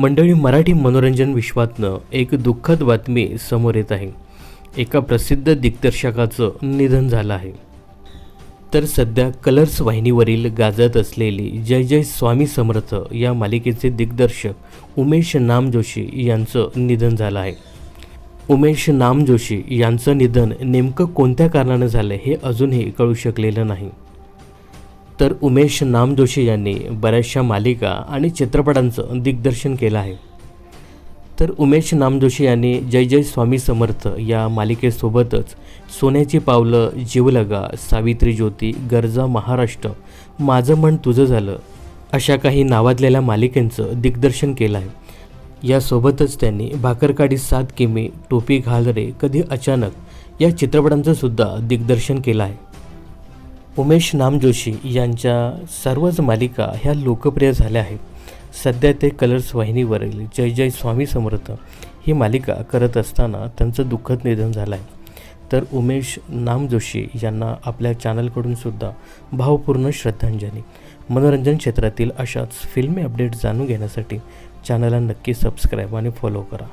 मंडळी मराठी मनोरंजन विश्वातनं एक दुःखद बातमी समोर येत आहे. एका प्रसिद्ध दिग्दर्शकाचं निधन झालं आहे. तर सध्या कलर्स वाहिनीवरील गाजत असलेली जय जय स्वामी समर्थ या मालिकेचे दिग्दर्शक उमेश नाम जोशी यांचं निधन झालं आहे. उमेश नाम जोशी यांचं निधन नेमकं कोणत्या कारणानं झालं हे अजूनही कळू शकलेलं नाही. तर उमेश नामजोशी यांनी बऱ्याचशा मालिका आणि चित्रपटांचं दिग्दर्शन केलं आहे. तर उमेश नामजोशी यांनी जय जय स्वामी समर्थ या मालिकेसोबतच सोन्याची पावलं जीवलगा सावित्री ज्योती गरजा महाराष्ट्र माझं मन तुझं झालं अशा काही नावाजलेल्या मालिकेंचं दिग्दर्शन केलं आहे. यासोबतच त्यांनी भाकरकाडी सात किमी टोपी घाल रे कधी अचानक या चित्रपटांचं सुद्धा दिग्दर्शन केलं आहे. उमेश नाम जोशी यांच्या सर्वच मालिका ह्या लोकप्रिय झाल्या आहेत. सध्या ते कलर्स वाहिनीवरील जय जय स्वामी समर्थ ही मालिका करत असताना त्यांचं दुःखद निधन झालं आहे तर उमेश नाम जोशी यांना आपल्या चॅनलकडून सुद्धा भावपूर्ण श्रद्धांजली. मनोरंजन क्षेत्रातील अशाच फिल्मी अपडेट जाणून घेण्यासाठी चॅनलला नक्की सबस्क्राईब आणि फॉलो करा.